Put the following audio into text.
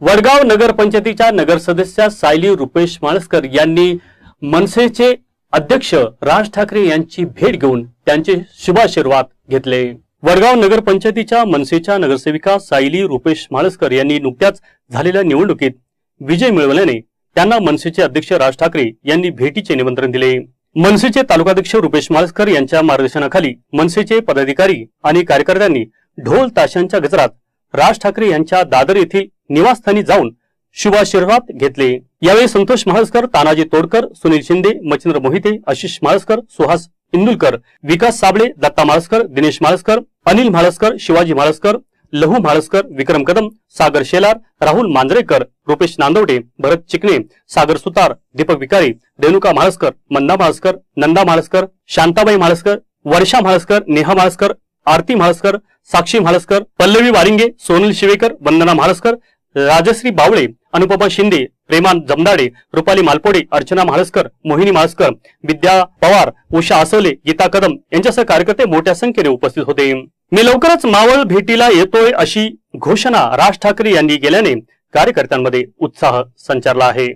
वडगाव नगरपंचायतीच्या नगर सदस्य सायली रुपेश माळसकर यांनी मनसेचे अध्यक्ष राज ठाकरे यांची भेट घेऊन त्यांचे शुभाशीर्वाद घेतले. वडगाव नगरपंचायतीच्या मनसेच्या नगरसेविका सायली रुपेश माळसकर यांनी नुकत्याच झालेल्या निवडणुकीत विजय मिळवल्याने त्यांना मनसेचे अध्यक्ष राज ठाकरे यांनी भेटीचे निमंत्रण दिले. मनसेचे तालुकाध्यक्ष रुपेश माळसकर यांच्या मार्गदर्शनाखाली मनसेचे पदाधिकारी आणि कार्यकर्त्यांनी ढोल ताशांच्या गजरात राज ठाकरे यांच्या दादर येथील निवासस्थानी जाऊन शुभाशीर्वाद घेतले. यावेळी संतोष महाळसकर तानाजी तोडकर सुनील शिंदे मच्छिंद्र मोहिते आशिष माळसकर सुहास इंदुलकर विकास साबळे दत्ता माळसकर दिनेश माळसकर अनिल म्हाळसकर शिवाजी म्हाळसकर लहू म्हाळसकर विक्रम कदम सागर शेलार राहुल मांजरेकर रुपेश नांदवडे भरत चिकणे सागर सुतार दीपक विकारी रेणुका म्हाळसकर मन्ना म्हाळसकर नंदा म्हाळसकर शांताबाई म्हाळसकर वर्षा म्हाळसकर नेहा म्हाळसकर आरती म्हाळसकर साक्षी म्हाळसकर पल्लवी वारिंगे सोनल शिवेकर वंदना म्हाळसकर राजश्री बावळे अनुपमा शिंदे प्रेमान जमदाडे रुपाली मालपोडे अर्चना म्हाळसकर मोहिनी म्हाळसकर विद्या पवार उषा आसवले गीता कदम यांच्यासह कार्यकर्ते मोठ्या संख्येने उपस्थित होते. मी लवकरच मावळ भेटीला येतोय अशी घोषणा राज ठाकरे यांनी केल्याने कार्यकर्त्यांमध्ये उत्साह संचारला आहे.